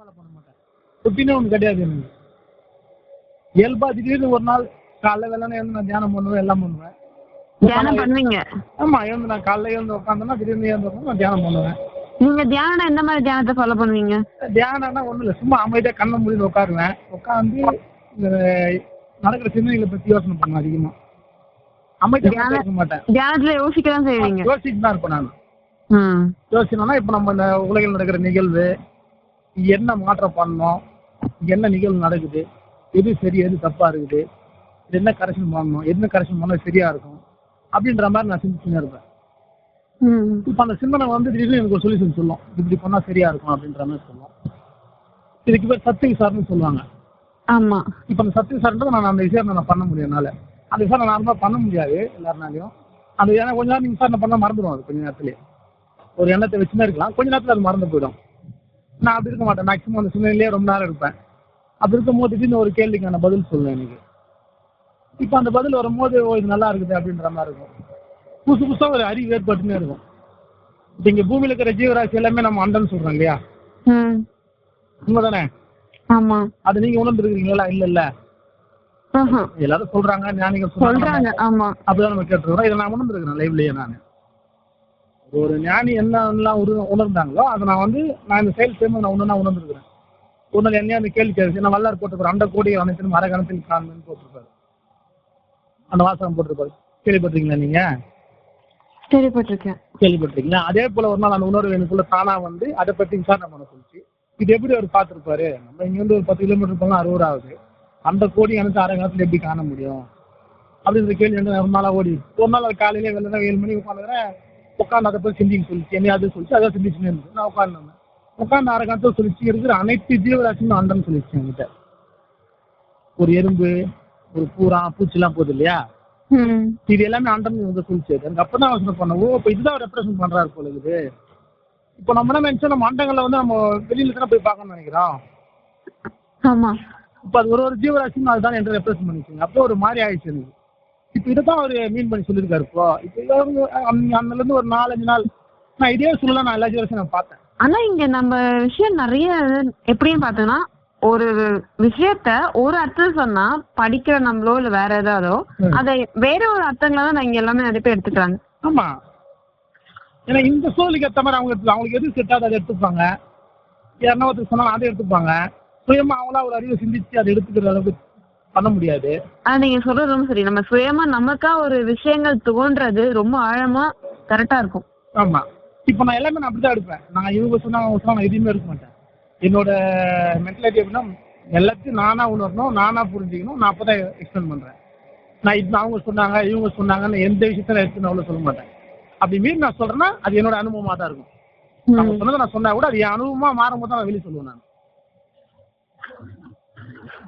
Follow பண்ண மாட்டேன் ரொட்டீனே ஒன்று கிடையாது எனக்கு. இயல்பா திடீர்னு ஒரு நாள் காலைல வெள்ளனே எழுந்து நான் தியானம் பண்ணுவேன் எல்லாம் பண்ணுவேன். தியானம் பண்ணுவீங்க? ஆமா எழுந்து நான் காலைல எழுந்து உட்காந்தேன்னா திடீர்னு எழுந்து நான் தியானம் பண்ணுவேன். நீங்க தியானம் எந்த மாதிரி தியானத்தை ஃபாலோ பண்ணுவீங்க? தியானம்னா ஒண்ணும் இல்லை சும்மா அமைதியா கண்ணை மூடிட்டு உட்காருவேன். உட்காந்து இந்த நடக்கிற சிந்தனைகளை பத்தி யோசனை பண்ணுவேன் அதிகமா. அமைதியா தியானம். பேச மாட்டேன். தியானத்துல யோசிக்க தான் செய்வீங்க. யோசிச்சுட்டு தான் இருப்பேன் நான். யோசிச்சோம்னா இப்போ நம்ம இந்த உலகில் நடக்கிற நிகழ்வு என்ன மாற்றம் பண்ணணும்? என்ன நிகழ்வு நடக்குது? எது சரி எது தப்பா இருக்குது? இது என்ன கரெக்ஷன் பண்ணணும்? என்ன கரெக்ஷன் பண்ணா சரியா இருக்கும்? அப்படின்ற மாதிரி நான் சிந்திச்சுன்னு இருப்பேன். ம். இப்போ அந்த சிந்தனை வந்து திடீர்னு எனக்கு ஒரு சொல்யூஷன் சொல்லும். இப்படி பண்ணா சரியா இருக்கும் அப்படின்ற மாதிரி சொல்லும். இதுக்கு பேர் சத்திங் சார்னு சொல்லுவாங்க. ஆமா. இப்போ அந்த சத்திங் சார்ன்றது நான் அந்த விஷயத்தை நான் பண்ண முடியும் என்னால. அந்த விஷயம் நான் நார்மலாக பண்ண முடியாது எல்லாருனாலையும். அந்த ஏன்னா கொஞ்ச நேரம் விசாரணை பண்ணால் மறந்துடும் அது கொஞ்ச நேரத்துலேயே ஒரு எண்ணத்தை வச்சுமே இருக்கலாம். கொஞ்ச நேரத்தில் அது மறந்து போயிடும். நான் அப்படி இருக்க மாட்டேன். மேக்ஸிமம் அந்த சிந்தனையிலேயே ரொம்ப நேரம் இருப்பேன். அப்படி இருக்கும்போது திடீர்னு ஒரு கேள்விக்கான பதில் சொல்லுவேன் எனக்கு இப்போ அந்த பதில் வரும்போது ஓ இது நல்லா இருக்குது அப்படின்ற மாதிரி இருக்கும். புதுசு புதுசாக ஒரு அறிவு ஏற்பட்டுனே இருக்கும். இப்போ இங்கே பூமியில் இருக்கிற ஜீவராசி எல்லாமே நம்ம அண்டன்னு சொல்கிறோம் இல்லையா? உண்மைதானே? ஆமா. அது நீங்கள் உணர்ந்துருக்கீங்களா இல்லை இல்லை. எல்லாரும் சொல்கிறாங்க ஞானிகள் சொல்றாங்க. ஆமா. அப்படிதான் நம்ம கேட்டுருக்கோம் இதை நான் உணர்ந்துருக்கிறேன் லைவ்லயே நான். ஒரு ஞானி என்னெல்லாம் உரு உணர்ந்தாங்களோ அதை நான் வந்து நான் இந்த செயல் செய்யும்போது நான் ஒன்று உணர்ந்துருக்கிறேன். ஒரு நாள் என்னையா அந்த கேள்வி கேள்வி நான் வல்லார் போட்டிருப்பாரு? அண்ட கோடி அனைத்திலும் மரகணத்தில் காண்பேன்னு போட்டிருப்பாரு. அந்த வாசகம் போட்டிருப்பாரு. கேள்விப்பட்டிருக்கீங்களா நீங்க? கேள்விப்பட்டிருக்கேன். கேள்விப்பட்டிருக்கீங்களா? அதே போல ஒரு நாள் அந்த உணர்வு எனக்குள்ள தானா வந்து அதை பத்தி விசாரணை பண்ண சொல்லிச்சு. இது எப்படி அவர் பார்த்திருப்பாரு? நம்ம இங்க வந்து ஒரு பத்து கிலோமீட்டர் போனா அறுபது ஆகுது. அந்த கோடி எனக்கு அரை காலத்துல எப்படி காண முடியும்? அப்படின்ற கேள்வி வந்து ரொம்ப நாளா ஓடி. ஒரு நாள் காலையில வெளில ஏழு மணிக்கு உட்காந்துக்கிறேன் உட்காந்து அதை பத்தி சிந்திக்க சொல்லிச்சு என்னையாவது சொல்லிச்சு அதை சிந்திச்சுன்னு இருந்துச்சு நான் உட்காந்து உட்காந்து அரை காலத்துல சொல்லிச்சு இருக்கிற அனைத்து ஜீவராசியும் அண்டன்னு சொல்லிச்சு என்கிட்ட. ஒரு எறும்பு ஒரு பூரா பூச்சிலாம் போகுது இல்லையா? இது எல்லாமே அண்டன் வந்து சொல்லிச்சு. எனக்கு அப்பதான் யோசனை பண்ணேன் ஓ இப்போ இதுதான் ரெப்ரசென்ட் பண்றாரு போல இருக்குது. இப்போ நம்ம என்ன நினைச்சோம் நம்ம அண்டங்களை வந்து நம்ம வெளியில தானே போய் பார்க்கணும்னு நினைக்கிறோம்? ஆமா. இப்போ அது ஒரு ஒரு ஜீவராசியும் அதுதான் என்று ரெப்ரசென்ட் பண்ணிச்சுங்க. அப்போ ஒரு மாதிரி ஆயிடுச்சு எனக்கு. இப்போ இதை தான் அவர் மீன் பண்ணி சொல்லியிருக்காரு. இப்போ இப்போ அன்னில இருந்து ஒரு நாலஞ்சு நாள் நான் இதே சொல்லலாம் நான் எல்லா ஜீவராசியும் நான் பார்த்தேன். ஆனா இங்க நம்ம விஷயம் நிறைய எப்படின்னு பார்த்தோம்னா ஒரு விஷயத்த ஒரு அர்த்தம் சொன்னா படிக்கிற நம்மளோ இல்ல வேற ஏதாவதோ. அதை வேற ஒரு அர்த்தங்களா தான் இங்க எல்லாமே நிறைய பேர் எடுத்துக்கிறாங்க. ஆமா. ஏன்னா இந்த சூழலுக்கு ஏற்ற மாதிரி அவங்க அவங்களுக்கு எது செட் ஆகுது அதை எடுத்துப்பாங்க. யாருன்னா ஒருத்தர் சொன்னாலும் அதை எடுத்துப்பாங்க. சுயமா அவங்களா ஒரு அறிவை சிந்திச்சு அதை எடுத்துக்கிற அளவுக்கு பண்ண முடியாது. நீங்க சொல்றது ரொம்ப சரி. நம்ம சுயமா நமக்கா ஒரு விஷயங்கள் தோன்றது ரொம்ப ஆழமா கரெக்டா இருக்கும். ஆமா. இப்போ நான் எல்லாமே நான் அப்படிதான் எடுப்பேன். நான் இவங்க சொன்னா அவங்க சொன்னா நான் எதுவுமே எடுக்க மாட்டேன். என்னோட மென்டாலிட்டி எப்படின்னா எல்லாத்தையும் நானா உணரணும் நானா புரிஞ்சுக்கணும். நான் அப்பதான் எக்ஸ்பிளைன் பண்றேன். நான் இது அவங்க சொன்னாங்க இவங்க சொன்னாங்கன்னு எந்த விஷயத்த நான் எடுத்து நான் அவ்வளோ சொல்ல மாட்டேன். அப்படி மீறி நான் சொல்றேன்னா அது என்னோட அனுபவமா தான் இருக்கும். அவங்க ம். சொன்னதை நான் சொன்னா கூட அது என் அனுபவமா மாறும்போது தான் நான் வெளியே சொல்லுவேன் நான்.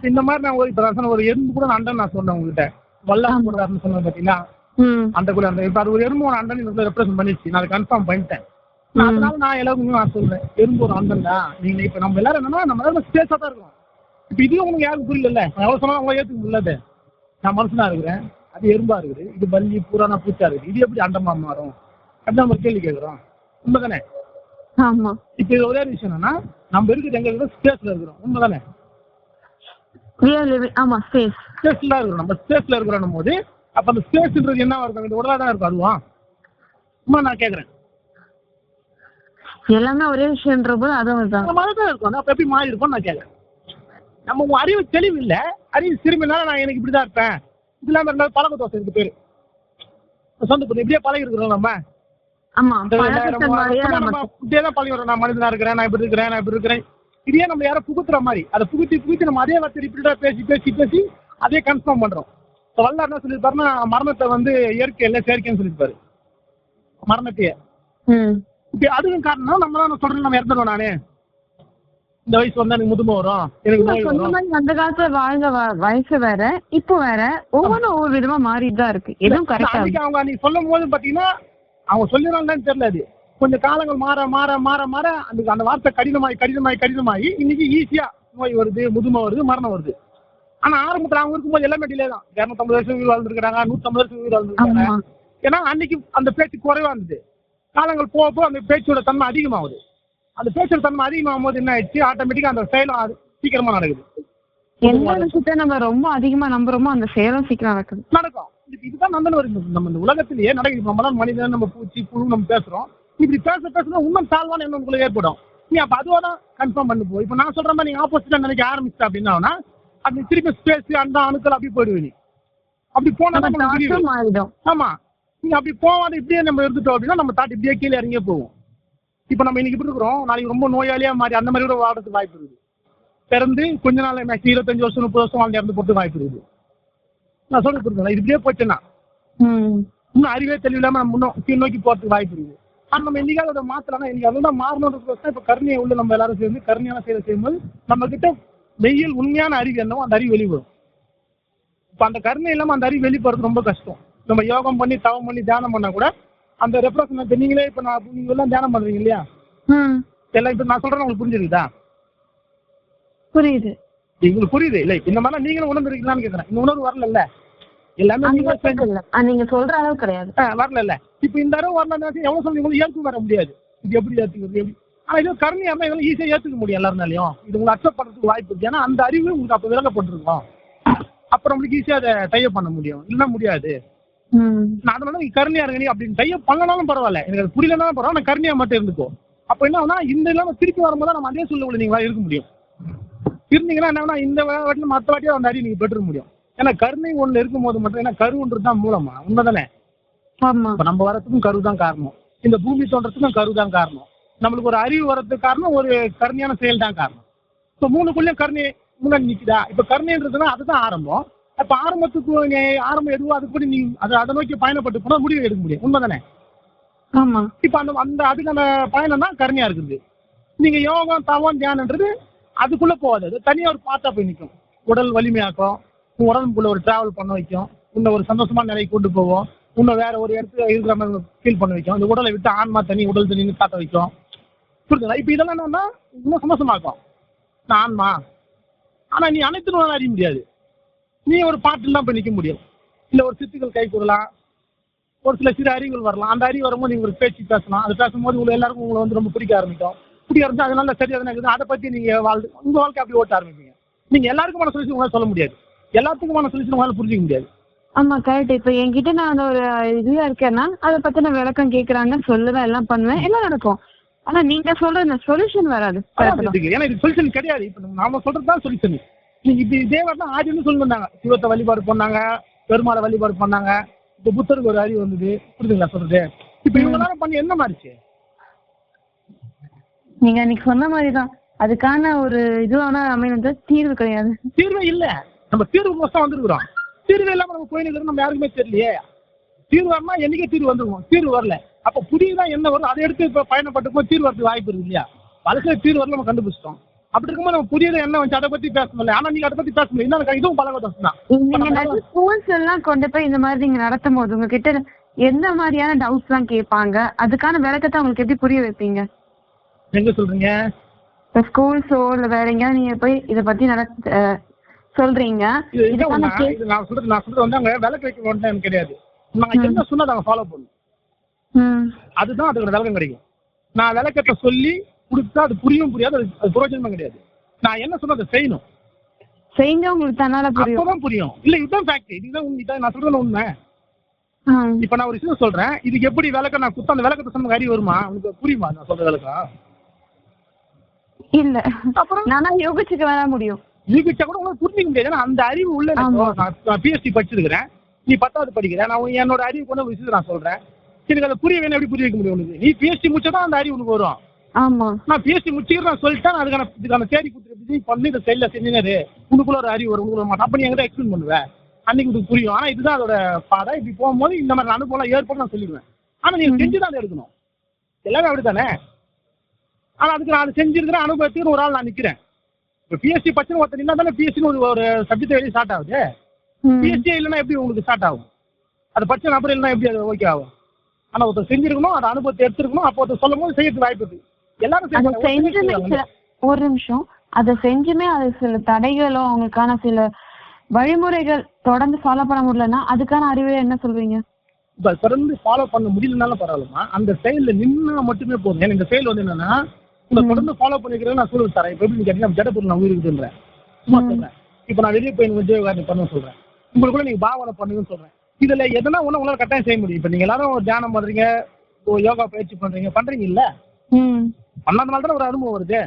இந்த மாதிரி நான் ஒரு இப்போ சொன்ன ஒரு எறும்பு கூட அண்டன் நான் சொன்னேன் உங்ககிட்ட. வல்லாரம் போடுறாருன்னு சொன்னேன் பார்த்தீங்களா ம். அந்த கூட அந்த இப்போ அது ஒரு எறும்பு ஒரு அண்டன் எனக்கு ரெப்ரசென்ட் பண்ணிச்சு நான் கன்ஃபார்ம் பண்ணிட்டேன். அதனால நான் எல்லாருக்குமே நான் சொல்றேன். எறும்பு ஒரு அண்டன் தான் நீங்க இப்போ நம்ம எல்லாரும் என்னன்னா நம்ம எல்லாரும் ஸ்பேஸாக தான் இருக்கோம். இப்போ இதுவும் உங்களுக்கு யாருக்கும் புரியல நான் எவ்வளோ சொன்னாலும் அவங்க ஏற்றுக்க முடியல நான் மனுஷனா இருக்கிறேன். அது எறும்பா இருக்குது. இது பல்லி பூரானா பூச்சா இருக்குது. இது எப்படி அண்டமா மாறும்? அப்படின்னு நம்ம கேள்வி கேட்குறோம். உண்மைதானே? ஆமா. இப்போ இது ஒரே விஷயம் என்னன்னா நம்ம இருக்கிறது எங்க இருக்கிறோம் ஸ்பேஸ்ல இருக்கிறோம். உண்மைதானே? Are living- ஆமா ஸ்பேஸ் ஸ்பேஸ்ல இருக்கிறோம் நம்ம ஸ்பேஸ்ல இருக்கிறோம் போது அப்ப அந்த ஸ்பேஸ்ன்றது என்ன இருக்கும் இந்த உடலா தான் இருக்கும் அதுவா? சும்மா நான் கேட்கறேன் எல்லாமே ஒரே விஷயம்ன்ற போது அதுவும் தான் அந்த மாதிரி தான் இருக்கும். அப்ப எப்படி மாறி இருக்கும் நான் கேட்கறேன் நம்ம அறிவு தெளிவு இல்ல. அறிவு சிறுமினால நான் எனக்கு இப்படிதான் இருப்பேன். இதெல்லாம் இருந்தாலும் பழக்க தோசை இருக்கு பேரு. சொந்த பொண்ணு இப்படியே பழகி இருக்கிறோம் நம்ம. ஆமா இந்த ரெண்டாயிரம் பழக்கத்தின் மாதிரியே வருஷமா நம்ம நம்ம இப்படியே தான் பழகி வரோம் நான் மனிதனா இருக்கிறேன் நான் இப்படி இருக்கிறேன் நான் இப்படி இருக்கிறேன். இதே நம்ம யாரும் புகுத்துற மாதிரி அதை புகுத்தி புகுத்தி நம்ம அதே வார்த்தை ரிப்பீட்டா பேசி பேசி பேசி அதே கன்ஃபார்ம் பண்றோம். வல்லார் என்ன சொல்லியிருப்பாருன்னா மரணத்தை வந்து இயற்கை இல்லை செயற்கைன்னு சொல்லியிருப்பாரு. மரணத்தையே. இப்போ அதுக்கும் காரணம் நம்ம தான் சொல்றேன் நம்ம இறந்துடும் நானே. இந்த வயசு வந்தா எனக்கு முதுமை வரும். எனக்கு அந்த காலத்துல வாழ்ந்த வயசு வேற இப்போ வேற ஒவ்வொன்றும் ஒவ்வொரு விதமா மாறிட்டு தான் இருக்கு. எதுவும் கரெக்டா அவங்க அன்னைக்கு சொல்லும் போது பாத்தீங்கன்னா அவங்க சொல்லிடுறாங்கன்னு தெரியல அது. கொஞ்சம் காலங்கள் மாற மாற மாற மாற அந்த அந்த வார்த்தை கடினமாயி கடினமாயி கடினமாயி இன்னைக்கு ஈஸியா நோய் வருது முதுமை வருது மரணம் வருது. ஆனா ஆரம்பத்துல அவங்க இருக்கும்போது எல்லாமே டிலே தான். இரநூத்தம்பது வருஷம் உயிர் வாழ்ந்துருக்காங்க நூற்றம்பது வருஷம் உயிர் வாழ்ந்துருக்காங்க ஏன்னா அன்னைக்கு அந்த பேச்சு குறைவா இருந்தது காலங்கள் போக போக அந்த பேச்சோட தன்மை அதிகமாகுது. அந்த பேசுற தன்மை அதிகமாகும் போது என்ன ஆயிடுச்சு? ஆட்டோமேட்டிக்கா அந்த செயலும் சீக்கிரமா நடக்குது. எந்த விஷயத்த நம்ம ரொம்ப அதிகமா நம்புறோமோ அந்த செயலும் சீக்கிரம் நடக்குது. நடக்கும். இது- இதுதான் நந்தன் வருது நம்ம இந்த உலகத்திலேயே நடக்குது. நம்ம தான் மனிதன் நம்ம பூச்சி புழு நம்ம பேசுறோம். இப்படி பேச பேச இன்னும் தாழ்வான எண்ணம் உங்களுக்கு ஏற்படும். நீ அப்ப அதுவா தான் கன்ஃபார்ம் பண்ணு போ. இப்போ நான் சொல்ற மாதிரி நீங்க ஆப்போசிட்டா நினைக்க ஆரம்பிச்சிட்ட அப்படின்னா அது திருப்பி ஸ்பேஸ் அந்த அணுக்கள் அப்படி போயிடுவீங்க அப்படி போனா ஆமா. நீங்க அப்படி போகாத இப்படியே நம்ம இருந்துட்டோம் அப்படின்னா நம்ம தாட்டி இப்படியே கீழே இறங்கியே போவோம். இப்போ நம்ம இன்னைக்கு இப்படி இருக்கிறோம் நாளைக்கு ரொம்ப நோயாளியா மாறி அந்த மாதிரி கூட வாழறதுக்கு வாய்ப்பு இருக்குது. பிறந்து கொஞ்ச நாள் மேக்ஸிமம் இருபத்தஞ்சு வருஷம் முப்பது வருஷம் வாழ்ந்து இறந்து போட்டு வாய்ப்பு இருக்குது. நான் புரியுதுங்களா இது இப்படியே போச்சுன்னா இன்னும் அறிவே தெளிவில்லாம நம்ம இன்னும் கீழ் நோக்கி போறதுக்கு வாய்ப்பு இருக்குது. ஆனா நம்ம என்னைக்காவது அதை மாத்தலாம் இன்னைக்கு அதுதான் மாறணுன்றதுக்கோசம் இப்ப கருணையை உள்ள நம்ம எல்லாரும் சேர்ந்து கருணையான செயலை செய்யும்போது நம்ம கிட்ட வெயில் உண்மையான அறிவு என்னவோ அந்த அறிவு வெளிவரும். இப்ப அந்த கருணை இல்லாம அந்த அறிவு வெளிப்படுறது ரொம்ப கஷ்டம். நம்ம யோகம் பண்ணி தவம் பண்ணி தியானம் பண்ணா கூட அந்த ரெப்ரசன்ட் நீங்களே இப்ப நான் நீங்க எல்லாம் தியானம் பண்றீங்க இல்லையா? எல்லாம் இப்ப நான் சொல்றேன் உங்களுக்கு புரிஞ்சிருக்குதா? புரியுது. உங்களுக்கு புரியுது? இல்ல இந்த மாதிரிலாம் நீங்களும் உணர்ந்துருக்கீங்களான்னு கேக்குறேன். இந்த உணர்வு வரல எல்லாமே இல்ல நீங்க சொல்ற அளவு கிடையாது. வரல இப்போ இந்த தடவை வரல எவ்வளவு சொல்லி உங்களுக்கு வர முடியாது. இது எப்படி ஏத்துக்கிறது? எப்படி ஆனா இது கருணையா இருந்தா இதெல்லாம் ஈஸியா ஏத்துக்க முடியும் எல்லாருனாலையும் இது உங்களை அக்செப்ட் பண்றதுக்கு வாய்ப்பு இருக்கு. ஏன்னா அந்த அறிவு உங்களுக்கு அப்ப விளக்கப்பட்டிருக்கும் அப்புறம் உங்களுக்கு ஈஸியா அதை டைப் பண்ண முடியும். இல்லைன்னா முடியாது. நான் அதனால நீங்க கருணையா இருங்க நீ அப்படின்னு டைப் பண்ணனாலும் பரவாயில்ல. எனக்கு அது புரியலனாலும் பரவாயில்ல. நான் கருணையா மட்டும் இருந்துக்கோ. அப்ப என்ன ஆகும்னா இந்த இல்லாம திருப்பி வரும்போது நம்ம அதே சூழ்நிலை நீங்களா இருக்க முடியும். இருந்தீங்கன்னா என்ன இந்த வாட்டில மற்ற வாட்டியும் அந்த அறிவு நீங்க பெற்றுக்க முடியும். ஏன்னா கருணை ஒண்ணு இருக்கும் போது மட்டும் ஏன்னா கருன்றது தான் மூலமா உண்மைதானே? இப்ப நம்ம வரத்துக்கும் கரு தான் காரணம். இந்த பூமி தோன்றத்துக்கும் கரு தான் காரணம். நம்மளுக்கு ஒரு அறிவு வரதுக்கு காரணம் ஒரு கருணையான செயல் தான் காரணம். இப்போ மூணுக்குள்ளேயும் கருணை முன்னாடி நிக்குதா? இப்ப கருணைன்றதுன்னா அதுதான் ஆரம்பம். அப்ப ஆரம்பத்துக்கு ஆரம்பம் எதுவோ அதுக்கு நீ அதை அதை நோக்கி பயணப்பட்டு போனா முடிவு எடுக்க முடியும். உண்மைதானே? ஆமா. இப்ப அந்த அந்த அதுக்கான பயணம் தான் கருணையா இருக்குது. நீங்க யோகம் தவம் தியானன்றது அதுக்குள்ள போகாது. அது தனியா ஒரு பாட்டா போய் நிற்கும் உடல் வலிமையாக்கும் உடம்புக்குள்ள ஒரு டிராவல் பண்ண வைக்கும். உன்னை ஒரு சந்தோஷமான நிலையை கொண்டு போவோம். உன்னை வேற ஒரு இடத்துல இருக்கிற மாதிரி ஃபீல் பண்ண வைக்கும். அந்த உடலை விட்டு ஆன்மா தனி உடல் தனின்னு காட்ட வைக்கும். புரியுதுங்களா இப்போ இதெல்லாம் என்னன்னா இன்னும் சந்தோஷமாக்கும் நான் ஆன்மா. ஆனா நீ அனைத்து நோயும் அறிய முடியாது. நீ ஒரு பாட்டில் தான் போய் நிற்க முடியும். இல்லை ஒரு சித்துக்கள் கை கூடலாம். ஒரு சில சிறு அறிவுகள் வரலாம். அந்த அறிவு வரும்போது நீங்கள் ஒரு பேச்சு பேசலாம். அது பேசும்போது உங்களை எல்லாருக்கும் உங்களை வந்து ரொம்ப பிடிக்க ஆரம்பிக்கும். பிடிக்க ஆரம்பிச்சு அதனால சரி இருக்குது. அதை பற்றி நீங்கள் வாழ் உங்கள் வாழ்க்கை அப்படி ஓட்ட ஆரம்பிப்பீங்க. நீங்க மனசு சொல்யூஷன் உங்களால் சொல்ல முடியாது. எல்லாத்துக்குமான சொல்யூஷன் உங்களால புரிஞ்சிக்க முடியாது. ஆமா கரெக்ட் இப்ப என்கிட்ட நான் அந்த ஒரு இதுல இருக்கேன்னா அதை பத்தின விளக்கம் கேக்குறாங்க சொல்லுவேன் எல்லாம் பண்ணுவேன் எல்லாம் நடக்கும். ஆனா நீங்க சொல்ற இந்த சொல்யூஷன் வராது. ஏன்னா இது சொல்யூஷன் கிடையாது. இப்ப நாம சொல்றது தான் சொல்யூஷன் இதே தான் ஆதின்னு சொல்லி வந்தாங்க. சிவத்தை வழிபாடு பண்ணாங்க பெருமாளை வழிபாடு பண்ணாங்க. இப்ப புத்தருக்கு ஒரு அறிவு வந்தது. புரியுதுங்களா சொல்றது? இப்ப இவங்க நேரம் பண்ணி என்ன மாறிச்சு நீங்க அன்னைக்கு சொன்ன மாதிரிதான். அதுக்கான ஒரு இதுவான அமைந்து தீர்வு கிடையாது. தீர்வே இல்ல. நம்ம தீர்வு மோசம் வந்திருக்கிறோம். தீர்வு இல்லாம நம்ம போய் நிற்கிறது நம்ம யாருக்குமே தெரியலையே. தீர்வு வரனா என்னைக்கே தீர்வு வந்துருவோம். தீர்வு வரல. அப்ப புதியதான் என்ன வரும் அதை எடுத்து இப்ப பயணப்பட்டு போய் தீர்வு வரதுக்கு வாய்ப்பு இருக்கு இல்லையா? பழசுல தீர்வு வரல நம்ம கண்டுபிடிச்சிட்டோம். அப்படி இருக்கும்போது நம்ம புதியதை என்ன வந்து அதை பத்தி பேச முடியல. ஆனா நீங்க அதை பத்தி பேச முடியல. இன்னும் இதுவும் பழகதோஷம் தான். ஸ்கூல்ஸ் எல்லாம் கொண்டு போய் இந்த மாதிரி நீங்க நடத்தும் போது உங்ககிட்ட எந்த மாதிரியான டவுட்ஸ் எல்லாம் கேட்பாங்க? அதுக்கான விளக்கத்தை உங்களுக்கு எப்படி புரிய வைப்பீங்க? எங்க சொல்றீங்க? இப்ப ஸ்கூல்ஸோ இல்ல வேற எங்கேயாவது நீங்க போய் இத பத்தி நட சொல்றீங்க. நான் சொல்றது நான் சொல்றது வந்து அங்க விளக்கு வைக்க எனக்கு கிடையாது நான் என்ன சொன்னா அதை ஃபாலோ பண்ணணும் ம். அதுதான் அதோட விளக்கம் கிடைக்கும். நான் விளக்கத்தை சொல்லி கொடுத்தா அது புரியும் புரியாது. அது பிரயோஜனமே கிடையாது. நான் என்ன சொன்னா அதை செய்யணும். செஞ்சா உங்களுக்கு தன்னால புரியும். அப்பதான் புரியும். இல்ல இதுதான் ஃபேக்ட் இதுதான் உண்மை. நான் சொல்றது உண்மை. இப்ப நான் ஒரு விஷயம் சொல்றேன். இதுக்கு எப்படி விளக்கம் நான் குத்த அந்த விளக்கத்தை சொன்ன அறிவு வருமா? உனக்கு புரியுமா? நான் சொல்ற விளக்கம் இல்ல. அப்புறம்? நானா யோகிச்சுக்க வேணா முடியும். யூகிச்சா கூட உங்களுக்கு புரிஞ்சிக்க முடியாது. அந்த அறிவு உள்ள. நான் பிஎஸ்சி படிச்சிருக்கிறேன். நீ பத்தாவது படிக்கிற. நான் என்னோட அறிவு கொண்டு விஷயத்தை நான் சொல்றேன். எனக்கு அதை புரிய வேணும் எப்படி புரிய வைக்க முடியும் உனக்கு? நீ பிஎஸ்சி முடிச்சதான் அந்த அறிவு உனக்கு வரும். ஆமா. நான் பிஎஸ்சி முடிச்சுக்கிறேன் சொல்லிட்டேன். அதுக்கான இதுக்கான தேடி கொடுத்துட்டு நீ பண்ணி இதை செல்ல செஞ்சுனாரு உனக்குள்ள ஒரு அறிவு வரும். உனக்குள்ள மாட்டோம் அப்ப நீ என்கிட்ட எக்ஸ்பிளைன் பண்ணுவேன் அன்னைக்கு உனக்கு புரியும். ஆனா இதுதான் அதோட பாதை. இப்படி போகும்போது இந்த மாதிரி அனுபவம் ஏற்படும் நான் சொல்லிடுவேன். ஆனா நீங்க செஞ்சு தான் அதை எடுக்கணும். எல்லாமே அப்படித்தானே? ஆனா அதுக்கு நான் செஞ்சிருக்கிற அனுபவத்துக்கு ஒரு ஆள் நான் நிக்கிறேன். பிஎஸ்சி பச்சை ஒருத்தர் நின்னா தானே பிஎஸ்சின்னு ஒரு ஒரு சப்ஜெக்ட் வெளியே ஸ்டார்ட் ஆகுது. பிஎஸ்சி இல்லைன்னா எப்படி உங்களுக்கு ஸ்டார்ட் ஆகும்? அது பச்சை நபர் இல்லைன்னா எப்படி அது ஓகே ஆகும்? ஆனா ஒருத்தர் செஞ்சிருக்கணும் அந்த அனுபவத்தை எடுத்துருக்கணும் அப்போ ஒருத்தர் சொல்லும் போது செய்யறதுக்கு வாய்ப்பு இருக்கு. எல்லாரும் அதை ஒரு நிமிஷம். அதை செஞ்சுமே அது சில தடைகளோ அவங்களுக்கான சில வழிமுறைகள் தொடர்ந்து ஃபாலோ பண்ண முடியலன்னா அதுக்கான அறிவு என்ன சொல்றீங்க தொடர்ந்து ஃபாலோ பண்ண முடியலனாலும் பரவாயில்லமா அந்த செயல்ல நின்னா மட்டுமே போதும். ஏன்னா இந்த செயல் வந்து என்னன்னா உங்களை தொடர்ந்து ஃபாலோ பண்ணிக்கிறேன் நான் சொல்லி தரேன் இப்போ எப்படி கேட்டீங்கன்னா ஜடப்பொருள் நான் உயிர் இருக்குன்றேன் சும்மா. சொல்றேன். இப்போ நான் வெளியே போய் விஜயகாரணி பண்ண சொல்றேன். உங்களுக்குள்ள நீங்க பாவனை பண்ணுங்கன்னு சொல்றேன். இதுல எதனா ஒண்ணு உங்களால கட்டாயம் செய்ய முடியும். இப்போ நீங்க எல்லாரும் தியானம் பண்றீங்க யோகா பயிற்சி பண்றீங்க பண்றீங்க இல்ல? பண்ணாதனால தானே ஒரு அனுபவம் வருது.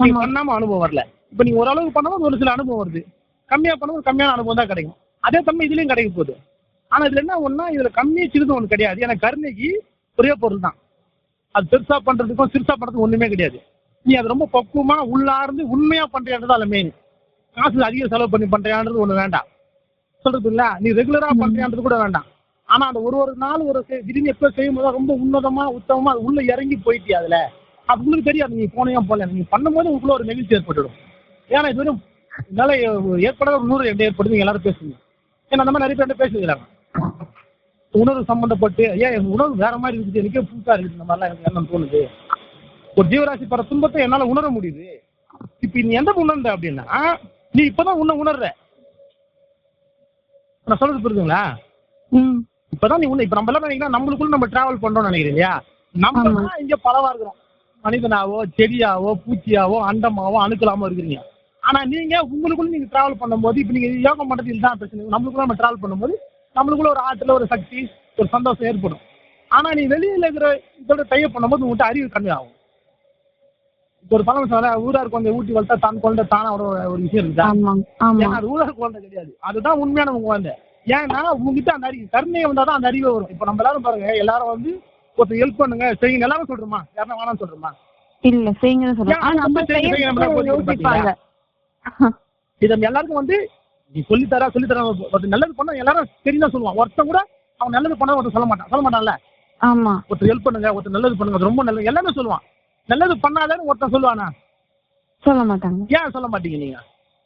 நீங்க. பண்ணாம அனுபவம் வரல. இப்போ நீங்க ஓரளவுக்கு பண்ணாலும் ஒரு சில அனுபவம் வருது. கம்மியா பண்ணும்போது கம்மியான அனுபவம் தான் கிடைக்கும். அதே தன்மை இதுலயும் கிடைக்க போகுது. ஆனா இதுல என்ன ஒண்ணா இதுல கம்மியா சிறிது ஒண்ணு கிடையாது. ஏன்னா கருணைக்கு ஒரே பொருள் தான் அது பெருசா பண்றதுக்கும் சிறுசா பண்றதுக்கும் ஒண்ணுமே கிடையாது. நீ அது ரொம்ப பக்குவமா உள்ளார்ந்து உண்மையா பண்றியான்றது அதுல மெயின் காசு அதிக செலவு பண்ணி பண்றியான்றது ஒண்ணு வேண்டாம். சொல்றது இல்ல? நீ ரெகுலரா பண்றியான்றது கூட வேண்டாம். ஆனா அந்த ஒரு ஒரு நாள் ஒரு திடீர்னு எப்ப செய்யும் போது ரொம்ப உன்னதமா உத்தமமா அது உள்ள இறங்கி போயிட்டியா அதுல? அது உங்களுக்கு தெரியாது நீ போனையா போல? நீங்க பண்ணும்போது உங்களுக்குள்ள ஒரு நெகிழ்ச்சி ஏற்பட்டுடும். ஏன்னா இது வரையும் என்னால ஏற்படாத ஒரு நூறு என்கிட்ட ஏற்படுது எல்லாரும் பேசுங்க. ஏன்னா அந்த மாதிரி நிறைய பேர் பேசுகிறாங்க உணர்வு சம்பந்தப்பட்டு ஏன் என் உணர்வு வேற மாதிரி இருக்குது எனக்கே புதுசா இருக்குது இந்த மாதிரிலாம் எனக்கு என்ன தோணுது. ஒரு ஜீவராசி பட துன்பத்தை என்னால உணர முடியுது. இப்ப நீ எந்த உணர்ந்த அப்படின்னா நீ இப்பதான் உன்னை உணர்ற. நான் சொல்றது புரியுதுங்களா? இப்பதான் நீ உன்னை இப்ப நம்ம எல்லாம் நினைக்கிறோம் நம்மளுக்குள்ள நம்ம டிராவல் பண்றோம்னு நினைக்கிறீங்க இல்லையா? நம்ம இங்க பலவா இருக்கிறோம். மனிதனாவோ செடியாவோ பூச்சியாவோ அண்டமாவோ அணுக்கலாமோ இருக்கிறீங்க. ஆனா நீங்க உங்களுக்குள்ள நீங்க டிராவல் பண்ணும்போது இப்ப நீங்க யோகம் பண்றது இதுதான் பிரச்சனை. நம்மளுக்குள்ள நம்ம டிராவல் பண்ணும்போது நம்மளுக்குள்ள ஒரு ஆற்றல ஒரு சக்தி ஒரு சந்தோஷம் ஏற்படும். ஆனா நீ வெளியில இருக்கிற இதோட டைப் பண்ணும்போது உங்கள்கிட்ட அறிவு கம்மியாகும். ஒரு பழம் சொல்ல ஊரார் குழந்தை ஊட்டி வளர்த்தா தான் குழந்தை தானா ஒரு விஷயம் இருக்குதா ஆமா ஆமா ஏன்னா அது ஊழல் குழந்தை கிடையாது. அதுதான் உண்மையான உங்க குழந்தை. ஏன்னா உங்ககிட்ட அந்த அறிவு கருணையை வந்தா தான் அந்த அறிவே வரும். இப்போ நம்ம எல்லாரும் பாருங்க எல்லாரும் வந்து ஒருத்தர் ஹெல்ப் பண்ணுங்க செய்யுங்க. எல்லாரும் சொல்றோமா? யாரும் வேணாம்னு சொல்றோமா? இல்ல செய்யுங்கன்னு சொல்றேன் ஏன் ஆனா நம்ம நம்ம செய்ய- செய்ய நம்ம செய்யறதுக்கு போய் யோசிப்பாங்க இது எல்லாருக்கும் வந்து நீ சொல்லித்தரா சொல்லித்தர ஒருத்தர் நல்லது பண்ண எல்லாரும் தான் சொல்லுவான். ஒருத்தன் கூட அவன் நல்லது பண்ண ஒருத்தர் சொல்ல மாட்டான். சொல்ல மாட்டான்ல? ஆமா. ஒருத்தர் ஹெல்ப் பண்ணுங்க ஒருத்தர் நல்லது பண்ணுங்க ரொம்ப நல்லது. எல்லாமே சொல்லுவான். நல்லது பண்ணாதான்னு ஒருத்தன் சொல்லுவானா? சொல்ல மாட்டாங்க. ஏன் சொல்ல மாட்டீங்க நீங்க?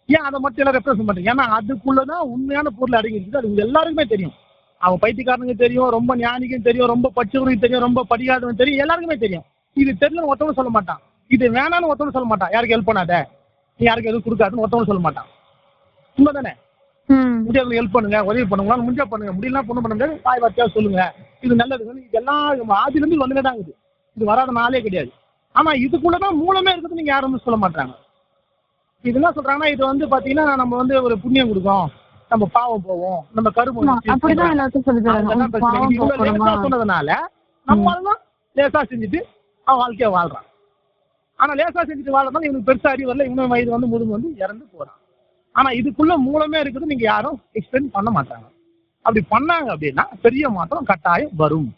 ஏன் அதை மட்டும் எல்லாம் ரெப்ரசன்ட் பண்றீங்க? ஏன்னா அதுக்குள்ளதான் உண்மையான பொருள் அடங்கி இருக்குது. அது எல்லாருக்குமே தெரியும். அவன் பைத்தியக்காரனுக்கு தெரியும் ரொம்ப ஞானிக்கும் தெரியும் ரொம்ப படிச்சவனுக்கு தெரியும் ரொம்ப படிக்காதவனுக்கு தெரியும் எல்லாருக்குமே தெரியும். இது தெரியலன்னு ஒருத்தவனும் சொல்ல மாட்டான். இது வேணாம்னு ஒருத்தவனும் சொல்ல மாட்டான். யாருக்கு ஹெல்ப் பண்ணாத? நீ யாருக்கு எதுவும் கொடுக்காதுன்னு ஒருத்தவனும் சொல்ல மாட்டான். உண்மைதானே? ம். முடியாதவங்க ஹெல்ப் பண்ணுங்க உதவி பண்ணுங்க முடிஞ்சா பண்ணுங்க. முடியலாம் பொண்ணு பண்ண முடியாது வாய் வார்த்தையா சொல்லுங்க. இது நல்லது. இது எல்லாம் ஆதில இருந்து வந்துட்டே தான் இருக்குது இது வராத நாளே கிடையாது. ஆனா இதுக்குள்ளதான் மூலமே இருக்குது நீங்க யாரும் சொல்ல மாட்டாங்க. இது என்ன சொல்றாங்கன்னா இது வந்து பாத்தீங்கன்னா நம்ம வந்து ஒரு புண்ணியம் கொடுக்கும் நம்ம பாவம் போவோம். நம்ம லேசா சொன்னதுனால நம்மளால லேசா செஞ்சுட்டு அவன் வாழ்க்கைய வாழ்றான். ஆனா லேசா செஞ்சுட்டு வாழ்றதுனால இவனுக்கு பெருசா அறிவு வரல. இவனும் வயது வந்து முதுகு வந்து இறந்து போறான். ஆனா இதுக்குள்ள மூலமே இருக்குது. நீங்க யாரும் எக்ஸ்பிளைன் பண்ண மாட்டாங்க. அப்படி பண்ணாங்க அப்படின்னா பெரிய மாற்றம் கட்டாயம் வரும்.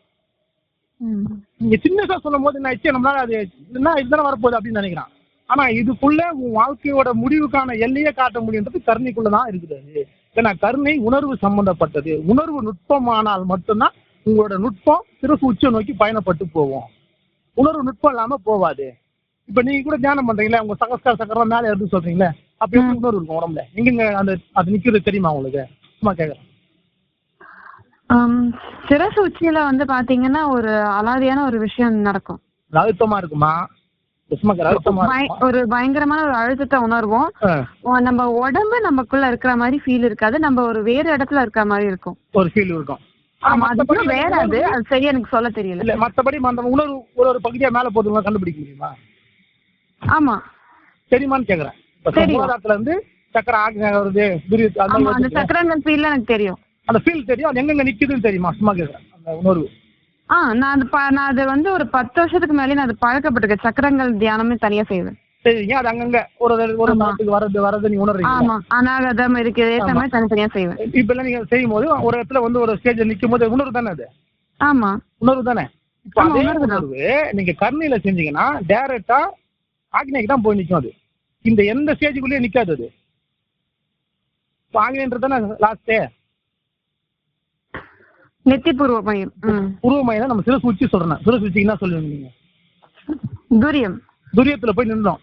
நீங்க சின்னதா சொல்லும் போது என்ன ஆச்சு நம்மளால அது என்ன இதுதானே வரப்போகுது அப்படின்னு நினைக்கிறான். ஆனா இதுக்குள்ள உன் வாழ்க்கையோட முடிவுக்கான எல்லையே காட்ட முடியுன்றது கருணைக்குள்ளதான் இருக்குது. அது. ஏன்னா கருணை உணர்வு சம்பந்தப்பட்டது. உணர்வு நுட்பமானால் மட்டும்தான் உங்களோட நுட்பம் சிறப்பு உச்ச நோக்கி பயணப்பட்டு போவோம் உணர்வு நுட்பம் இல்லாம போவாது. இப்ப நீங்க கூட தியானம் பண்றீங்களா உங்க சகஸ்கார சக்கரம் மேல எடுத்து சொல்றீங்களே அப்ப எப்படி உணர்வு இருக்கும் உடம்புல? எங்க அந்த அது நிக்கிறது தெரியுமா உங்களுக்கு? சும்மா கேக்குறேன். சிரசு உச்சியில வந்து பாத்தீங்கன்னா ஒரு அலாதியான ஒரு விஷயம் நடக்கும். அழுத்தமா இருக்குமா? ஒரு பயங்கரமான ஒரு அழுத்தத்தை உணர்வோம். நம்ம உடம்பு நமக்குள்ள இருக்கிற மாதிரி ஃபீல் இருக்காது. நம்ம ஒரு வேற இடத்துல இருக்கிற மாதிரி இருக்கும். ஒரு ஃபீல் இருக்கும். வேற அது. அது சரியா எனக்கு சொல்ல தெரியல. இல்ல மத்தபடி அந்த உணர்வு ஒரு ஒரு பகுதியா மேல போதுங்களா கண்டுபிடிக்க முடியுமா? ஆமா. தெரியுமான்னு கேக்குறேன். மூலாதாரத்துல இருந்து சக்கரை ஆக்ஞா வருது துரிய அந்த. சக்கரங்கள் ஃபீல்ல எனக்கு தெரியும். அந்த ஃபீல் தெரியும் அது எங்கெங்க நிக்குதுன்னு தெரியுமா? சும்மா கேக்குறேன். அந்த உணர்வு. ஆ நான் அது ப- நான் அது வந்து ஒரு பத்து வருஷத்துக்கு மேலே நான் அது பழக்கப்பட்டிருக்கேன். சக்கரங்கள் தியானமே தனியா செய்வேன். சரிங்க அது அங்கங்க ஒரு ஒரு. நாட்டுக்கு வர்றது வர்றது நீங்க உணர்றீங்க ஆமா அனாகதம் இருக்கு. மாதிரி தனித்தனியா செய்வேன். இப்ப எல்லாம் நீங்க செய்யும் போது ஒரு இடத்துல வந்து ஒரு ஸ்டேஜ் நிக்கும் போது உணர்வு தானே அது? ஆமா. உணர்வு தானே? இப்ப அதே உணர்வு நீங்க கருணையில செஞ்சீங்கன்னா டைரக்டா ஆக்னிக்கு தான் போய் நிக்கும் அது. இந்த எந்த ஸ்டேஜுக்குள்ளேயே நிக்காது அது. இப்ப ஆக்னின்றது தானே லாஸ்டே நெத்தி பூர்வ மையம் ம். உருவமையை நம்ம சிறு உச்சி சொல்றேன். சிறு உச்சிக்கு என்ன சொல்லுவீங்க நீங்க? துரியம். துரியத்துல போய் நின்றோம்.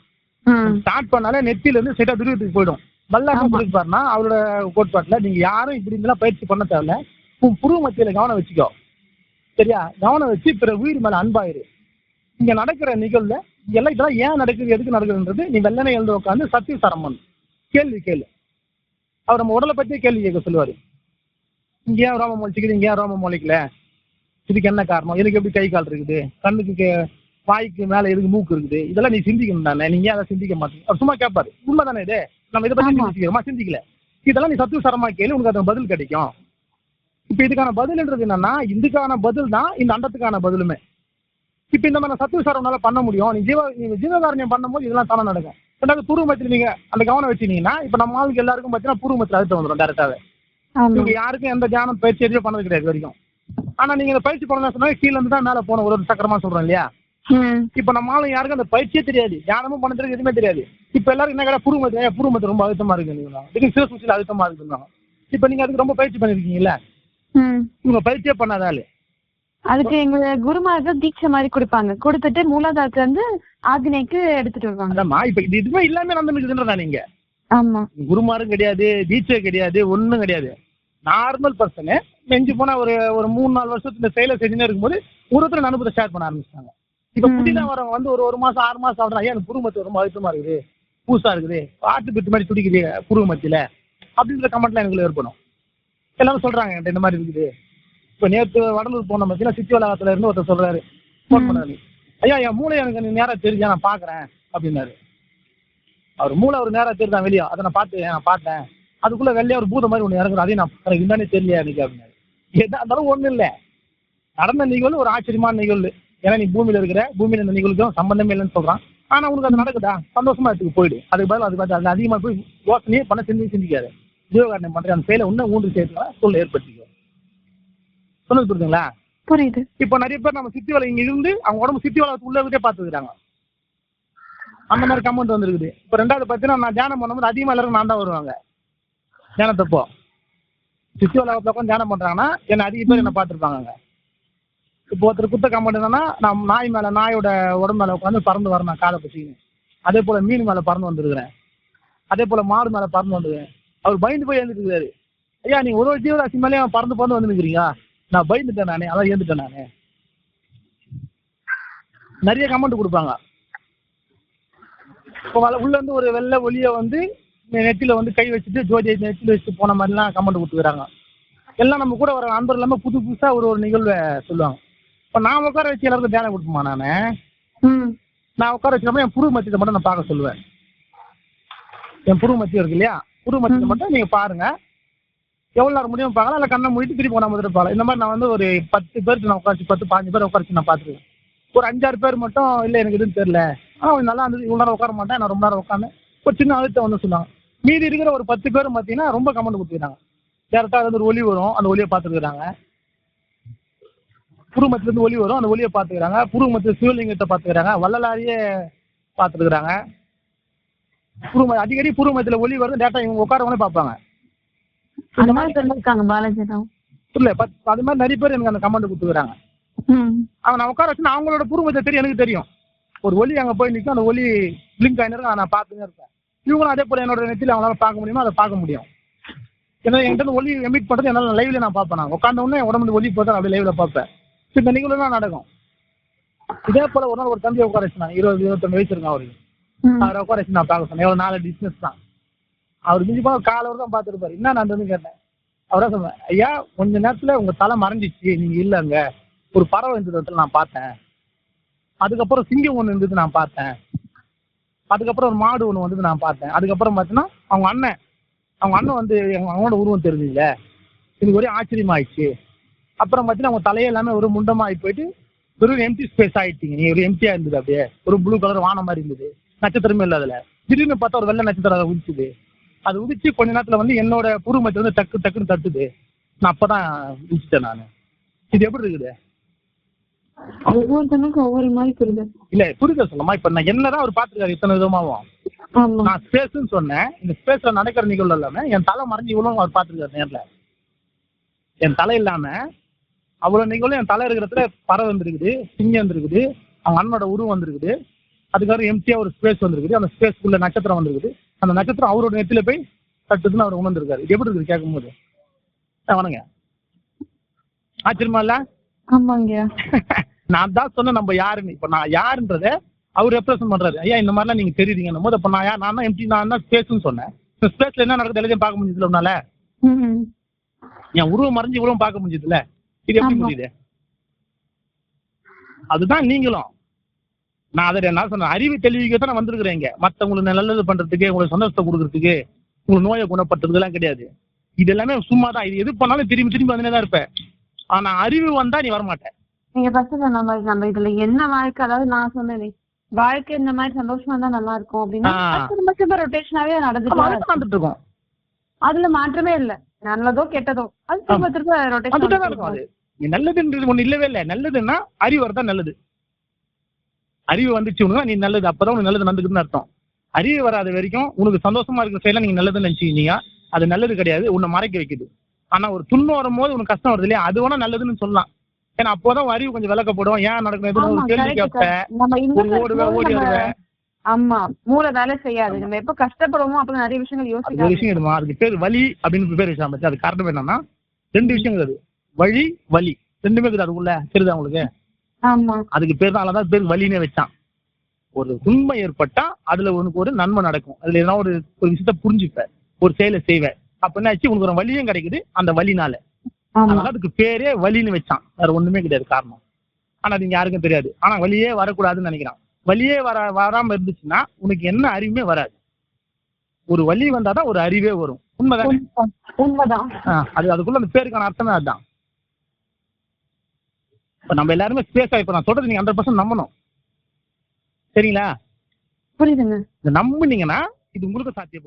ஸ்டார்ட் பண்ணாலே நெத்தில இருந்து ஸ்ட்ரைட்டா துரியத்துக்கு போயிடும். ஆமா. சொல்லிருப்பாருன்னா அவரோட கோட்பாட்டுல நீங்க யாரும் இப்படி இருந்தாலும் பயிற்சி பண்ண தேவையில்ல. உன் புருவ மத்தியில கவனம் வச்சுக்கோ. சரியா? கவனம் வச்சு பிற உயிர் மேல அன்பாயிரு. இங்க நடக்கிற நிகழ்வுல எல்லாம் இதெல்லாம் ஏன் நடக்குது? எதுக்கு நடக்குதுன்றது நீ வெள்ளனை எழுந்து உட்காந்து சத்திய சரமன் கேள்வி கேளு. அவர் நம்ம உடலை பத்தியே கேள்வி கேட்க சொல்லுவாரு. இங்க ஏன் ரோமம் முளைச்சிக்குது இங்க ஏன் ரோமம் முளைக்கல? இதுக்கு என்ன காரணம்? இதுக்கு எப்படி கை கால் இருக்குது? கண்ணுக்கு வாய்க்கு மேல எதுக்கு மூக்கு இருக்குது? இதெல்லாம் நீ சிந்திக்கணும் தானே. நீங்க அதை சிந்திக்க மாட்டீங்க? அவர் சும்மா கேட்பாரு உண்மை தானே இது? நம்ம இதை பத்தி. சிந்திக்கிறோமா? சிந்திக்கல. இதெல்லாம் நீ சத்து சரமா கேளு உனக்கு அதுக்கு பதில் கிடைக்கும். இப்ப இதுக்கான பதில்ன்றது என்னன்னா இதுக்கான பதில் தான் இந்த அண்டத்துக்கான பதிலுமே. இப்ப இந்த மாதிரி சத்து சாரம்னால பண்ண முடியும். நீ ஜீவ நீங்க ஜீவகாரணியம் பண்ணும்போது இதெல்லாம் தானே நடக்கும். ரெண்டாவது பூர்வமத்தில் நீங்க அந்த கவனம் வச்சுனீங்கன்னா இப்ப நம்ம ஆளுக்கு எல்லாருக்கும் பார்த்தீங்கன்னா பூர்வமத்தில் அழுத்தம் வந்துடும் டேரக்டாவே இவங்க யாருக்கும் எந்த தியானம் பயிற்சி எதுவும் பண்ணது கிடையாது வரைக்கும். ஆனா நீங்க இந்த பயிற்சி பண்ணலாம் சொன்னா கீழ இருந்து தான் மேல போன ஒரு சக்கரமா சொல்றோம் இல்லையா? இப்ப நம்ம ஆளுங்க யாருக்கும் அந்த பயிற்சியே தெரியாது. தியானமும் பண்ண தெரியாது எதுவுமே தெரியாது. இப்ப எல்லாரும் என்ன கடை பூர்வமத்தில் பூர்வமத்தில் ரொம்ப அழுத்தமா இருக்கு இதுக்கு சிவசூச்சியில் அழுத்தமா இருக்குன்னாங்க இப்ப நீங்க அதுக்கு ரொம்ப பயிற்சி பண்ணிருக்கீங்கல்ல? இவங்க பயிற்சியே பண்ணாத ஆளு. அதுக்கு எங்க குருமார்கள் தீட்சை மாதிரி கொடுப்பாங்க. கொடுத்துட்டு மூலாதாரத்துல இருந்து ஆக்னேக்கு எடுத்துட்டு வருவாங்க. அதாம்மா இப்ப இது இதுவுமே இல்லாம நடந்துருக்குதுன்றதா நீங்க ஆமா. குருமாரும் கிடையாது தீட்சை கிடையாது ஒண்ணும் கிடையாது. நார்மல் பர்சனு நெஞ்சு போனா ஒரு ஒரு மூணு நாலு வருஷத்துல இந்த செயலை செஞ்சுனே இருக்கும்போது ஒருத்தர் அனுபவத்தை ஷேர் பண்ண ஆரம்பிச்சிட்டாங்க. இப்ப ம். புதிதா வரவங்க வந்து ஒரு ஒரு மாசம் ஆறு மாசம் ஆகுது ஐயா எனக்கு புருவமத்து ரொம்ப அழுத்தமா இருக்குது? பூசா இருக்குது. பாட்டு பிட்டு மாதிரி துடிக்குது புருவமத்தில அப்படின்ற கமெண்ட்லாம் எனக்கு ஏற்படும். எல்லாரும் சொல்றாங்க என்கிட்ட இந்த மாதிரி இருக்குது. இப்ப நேத்து வடலூர் போன பார்த்தீங்கன்னா சித்தி வளாகத்துல இருந்து ஒருத்தர் சொல்றாரு. ஃபோன். பண்ணாரு. ஐயா என் மூளை எனக்கு நேரா தெரிஞ்சா நான் பாக்குறேன். அப்படின்னாரு. அவர் மூளை அவர் நேரா தெரிதான் வெளியே அதை நான் பார்த்து நான் பார்த்தேன் அதுக்குள்ள வெள்ளையா ஒரு பூதம் மாதிரி ஒன்று இறங்குறது அதையும் நான் எனக்கு என்னன்னே தெரியலையா எனக்கு அப்படின்னாரு. எதா இருந்தாலும் ஒண்ணும் இல்லை. நடந்த நிகழ்வு ஒரு ஆச்சரியமான நிகழ்வு. ஏன்னா நீ பூமியில இருக்கிற பூமியில இந்த நிகழ்வுக்கும் சம்பந்தமே இல்லைன்னு சொல்றான். ஆனா உனக்கு அது நடக்குதா? சந்தோஷமா எடுத்துக்கு போயிடு. அதுக்கு பதில் அது பார்த்து அதுல அதிகமா போய் யோசனையே பண்ண சிந்தி சிந்திக்காது. ஜீவகாரணம் பண்ற அந்த செயலை இன்னும் ஊன்று சேர்த்துக்கலாம் சூழ்நிலை ஏற்படுத்திக்கும் சொன்னது புரியுதுங்களா? புரியுது. இப்போ நிறைய பேர் நம்ம சித்தி வலை இங்க இருந்து அவங்க உடம்பு சித்தி வளத்துக்கு உள்ள இருந்தே பார்த்துக்கிறாங்க அந்த மாதிரி கமெண்ட் வந்துருக்குது. இப்போ ரெண்டாவது பார்த்தீங்கன்னா நான் தியானம் பண்ணும்போது அதிகமாக எல்லாரும் நான் தான் வருவாங்க. தியானத்தப்போ சித்தி வளத்தில் உட்காந்து தியானம் பண்றாங்கன்னா என்ன அதிக பேர் என்ன பார்த்துருப்பாங்க இப்போ ஒருத்தர் குத்த கமெண்ட் என்னன்னா நான் நாய் மேல நாயோட உடம்பு மேல உட்காந்து பறந்து வரணும் காலை பற்றின்னு அதே போல மீன் மேல பறந்து வந்துருக்கிறேன். அதே போல மாடு மேல பறந்து வந்துருக்கேன் அவர் பயந்து போய் எழுந்துட்டு இருக்காரு. ஐயா நீ ஒரு ஒரு ஜீவராசி மேலே பறந்து பறந்து வந்து நிற்கிறீங்க நான் பயந்துட்டேன் நானே அதான் ஏந்துட்டேன் நானே. நிறைய கமெண்ட் கொடுப்பாங்க. இப்போ உள்ள இருந்து ஒரு வெள்ளை ஒளிய வந்து நெத்தில வந்து கை வச்சுட்டு ஜோதியை நெத்தில வச்சுட்டு போன மாதிரிலாம் கமெண்ட் கொடுத்துக்கிறாங்க எல்லாம் நம்ம கூட வர நண்பர் இல்லாம புது புதுசா ஒரு ஒரு நிகழ்வை சொல்லுவாங்க. இப்போ நான் உட்கார வச்சு எல்லாருக்கும் தியானம் கொடுப்போமா நான்? நான் உட்கார வச்சுக்காம என் புரு மத்தியத்தை மட்டும் நான் பார்க்க சொல்லுவேன். என் புரு மத்தியம் இருக்கு இல்லையா? புரு மத்தியத்தை. மட்டும் நீங்க பாருங்க. எவ்வளவு நேரம் முடியும் பார்க்கலாம். இல்லை கண்ணை மூடிட்டு திருப்பி போன மாதிரி பார்க்கலாம். இந்த மாதிரி நான் வந்து ஒரு பத்து பேருக்கு நான் உட்காந்து பத்து பாஞ்சு பேர் உட்காரச்சு நான் பார்த்துருக்கேன். ஒரு அஞ்சாறு பேர் மட்டும் இல்லை எனக்கு எதுவும் தெரியல. ஆ நல்லா இருந்தது. இவ்வளோ நேரம் உட்கார மாட்டேன். நான் ரொம்ப நேரம் உட்காந்து ஒரு சின்ன அழுத்தம் வந்து சொன்னாங்க மீதி இருக்கிற ஒரு பத்து பேர் பார்த்தீங்கன்னா ரொம்ப கமெண்ட் கொடுத்துருக்காங்க. டேரக்டாக வந்து ஒரு ஒலி வரும். அந்த ஒலியை பார்த்துருக்குறாங்க. புருமத்திலேருந்து ஒலி வரும். அந்த ஒலியை பார்த்துக்கிறாங்க புருமத்தில் சிவலிங்கத்தை பார்த்துக்கிறாங்க வள்ளலாரியே பார்த்துருக்குறாங்க. புரும அடிக்கடி புருமத்தில் ஒலி வருது. டேட்டா இவங்க உட்காரவனே பார்ப்பாங்க. அந்த மாதிரி சொல்லிருக்காங்க பாலாஜி பத் அது மாதிரி நிறைய பேர் எனக்கு அந்த கமெண்ட் கொடுத்துக்கிறாங்க அவன் நான் உட்கார வச்சு அவங்களோட பூர்வத்தை தெரியும் எனக்கு தெரியும். ஒரு ஒலி அங்கே போய் நிற்கும் அந்த ஒலி பிளிங்க் ஆகினு நான் பார்த்துன்னு இருப்பேன். இவங்களும் அதே போல என்னோட நெத்தியில் அவங்களால பார்க்க முடியுமோ அதை பார்க்க முடியும். ஏன்னா என்கிட்ட ஒலி எமிட் பண்ணுறது என்னால் லைவ்ல நான் பார்ப்பேன் நான். உட்காந்த உடனே என் உடம்புல ஒலி போதான் அப்படியே லைவ்ல பார்ப்பேன். So, இந்த நிகழ்வு தான் நடக்கும்? இதே போல ஒரு நாள் ஒரு தம்பியை உட்கார வச்சு நான் இருபது இருபத்தொன்று வயசு இருக்கும் அவருக்கு. அவரை உட்கார வச்சு நான் பார்க்க சொன்னேன். எவ்வளோ நாலு டிஸ்டன்ஸ் தான். அவர் மிஞ்சி போன காலை தான் பார்த்துருப்பாரு என்ன நான் வந்து கேட்டேன். அவரா சொன்னேன் ஐயா கொஞ்ச நேரத்துல உங்க தலை மறைஞ்சிச்சு நீங்க இல்லைங்க ஒரு பறவை இருந்தது நான் பார்த்தேன். அதுக்கப்புறம் சிங்கம் ஒன்று இருந்தது நான் பார்த்தேன். அதுக்கப்புறம் ஒரு மாடு ஒன்று வந்து நான் பார்த்தேன். அதுக்கப்புறம் பார்த்தீங்கன்னா அவங்க அண்ணன் அவங்க அண்ணன் வந்து எங்க அவனோட உருவம் தெரிஞ்சுல எனக்கு ஒரே ஆச்சரியமாயிடுச்சு. அப்புறம் பார்த்தீங்கன்னா அவங்க தலையே எல்லாமே ஒரு முண்டமாகி போயிட்டு வெறும் எம்டி ஸ்பேஸ் ஆயிட்டீங்க. நீ ஒரு எம்டியா இருந்தது அப்படியே. ஒரு ப்ளூ கலர் வானம் மாதிரி இருந்தது. நட்சத்திரமே இல்லை அதில். திடீர்னு பார்த்தா ஒரு வெள்ளை நட்சத்திரம் அதை உதிச்சுது. அது உதிச்சு கொஞ்ச நேரத்தில் வந்து என்னோட புருவமத்தை வந்து டக்கு டக்குன்னு தட்டுது. நான் அப்போ தான் உதிச்சிட்டேன் நான். இது எப்படி இருக்குது? ஒவ்வொருத்தனுக்கும் ஒவ்வொரு மாதிரி புரியுது. இல்ல புரியுத சொல்லமா? இப்ப நான் என்னதான் அவர் பாத்துருக்காரு இத்தனை விதமாவும். நான் ஸ்பேஸ்ன்னு சொன்னேன். இந்த ஸ்பேஸ்ல நடக்கிற நிகழ்வு இல்லாம என் தலை மறைஞ்சு இவ்வளவு அவர் பாத்துருக்காரு நேர்ல. என் தலை இல்லாம அவ்வளவு நிகழ்வு என் தலை இருக்கிற இடத்துல பறவை வந்திருக்குது சிங்கம் வந்திருக்குது அவங்க அண்ணனோட உருவம் வந்திருக்குது. அதுக்கப்புறம் எம்டியா ஒரு ஸ்பேஸ் வந்திருக்குது. அந்த ஸ்பேஸ்க்குள்ள நட்சத்திரம் வந்திருக்குது. அந்த நட்சத்திரம் அவரோட நெத்தில போய் தட்டுதுன்னு அவர் உணர்ந்திருக்காரு. இது எப்படி இருக்குது கேட்கும்போது? வணங்க. ஆச்சரியமா இல்ல? ஆமாங்க நான் தான் சொன்னேன் நம்ம யாருன்னு. இப்ப நான் யாருன்றத அவர் ரெப்ரசன்ட் பண்றாரு. ஐயா இந்த மாதிரிலாம் நீங்க தெரியுறீங்க. போது அப்ப நான் யார் நான் எம்டி நான் தான் ஸ்பேஸ்னு சொன்னேன். இந்த ஸ்பேஸ்ல என்ன நடக்குது எல்லாத்தையும் பார்க்க முடிஞ்சதுல உன்னால? என் உருவம் மறைஞ்சு இவ்வளவு பார்க்க முடிஞ்சதுல இது எப்படி. முடியுது? அதுதான் நீங்களும். நான் அதை நான் சொன்னேன். அறிவு தெளிவிக்க தான் நான் வந்திருக்கிறேன் இங்க. மற்றவங்களுக்கு நல்லது பண்றதுக்கு உங்களுக்கு சந்தோஷத்தை கொடுக்கறதுக்கு உங்களுக்கு நோயை குணப்படுத்துறதுலாம் கிடையாது. இது எல்லாமே சும்மா தான் இது எது பண்ணாலும் திரும்பி திரும்பி வந்துனே தான் இருப்பேன். ஆனா அறிவு வந்தா நீ வரமாட்ட. நீங்க ஃபர்ஸ்ட் சொன்ன மாதிரி நம்ம இதுல என்ன வாழ்க்கை? அதாவது நான் சொன்னேனே வாழ்க்கை இந்த மாதிரி சந்தோஷமா இருந்தா நல்லா இருக்கும் அப்படின்னா திரும்ப திரும்ப ரொட்டேஷனாவே நடந்துட்டு இருக்கோம். அதுல மாற்றமே இல்ல. நல்லதோ கெட்டதோ அது திரும்ப திரும்ப தான் ரொட்டேஷன் நல்லதுன்றது ஒண்ணு இல்லவே இல்லை. நல்லதுன்னா அறிவு வரதான் நல்லது. அறிவு வந்துச்சு உனக்கு நீ நல்லது அப்பதான் உனக்கு நல்லது நடந்துக்குதுன்னு அர்த்தம். அறிவு வராத வரைக்கும் உனக்கு சந்தோஷமா இருக்கிற செயலாம் நீங்க நல்லதுன்னு நினைச்சீங்க அது நல்லது கிடையாது உன்னை மறைக்க வைக்குது. ஆனா ஒரு துன்பம் வரும்போது உனக்கு கஷ்டம் வருது இல்லையா? அது வேணா நல்லதுன்னு சொல்லலாம். ஏன்னா அப்போதான் அறிவு கொஞ்சம் விளக்கப்படும் ஏன் ஒரு கேள்வி correct, கேட்ப correct. நம்ம ஒரு ஓடுவே இன்னும் ஓடி நம்ம- வருவேன் ஆமா மூளை வேலை செய்யாது. நம்ம எப்ப கஷ்டப்படுவோமோ அப்ப நிறைய விஷயங்கள் அது ஒரு யோசிக்காது விஷயம் எதுமா அதுக்கு பேர் வலி அப்படின்னு பேர் வச்சா அது காரணம் என்னன்னா ரெண்டு விஷயம் இருக்குது வழி வலி. ரெண்டுமே இருக்குது அதுக்குள்ள. தெரியுதா உங்களுக்கு? ஆமா. அதுக்கு பேர் தான் அதான் பேர் வலினே வச்சான். ஒரு துன்பம் ஏற்பட்டா அதுல உனக்கு ஒரு நன்மை நடக்கும். அதுல எதனா ஒரு ஒரு விஷயத்த புரிஞ்சுப்ப. ஒரு செயலை செய்வ. அப்ப என்ன ஆச்சு உனக்கு ஒரு வலியும் கிடைக்குது. அந்த வலினால. அதனால அதுக்கு பேரே வலின்னு வச்சான். வேற ஒண்ணுமே கிடையாது காரணம். ஆனா அது இங்க யாருக்கும் தெரியாது. ஆனா வலியே வரக்கூடாதுன்னு நினைக்கிறான். வலியே வர வராம இருந்துச்சுன்னா உனக்கு என்ன அறிவுமே வராது. ஒரு வலி வந்தாதான் ஒரு அறிவே வரும். உண்மைதானே? உண்மை- உண்மைதான். அது அதுக்குள்ள அந்த பேருக்கான அர்த்தமே அதுதான் இப்ப நம்ம எல்லாருமே ஸ்பேஸா இப்ப நான் சொல்றது நீங்க ஹண்ட்ரட் பர்சன்ட் நம்பணும். சரிங்களா? புரியுதுங்க. நம்புனீங்கன்னா இது உங்களுக்கு சாத்தியப்படும்.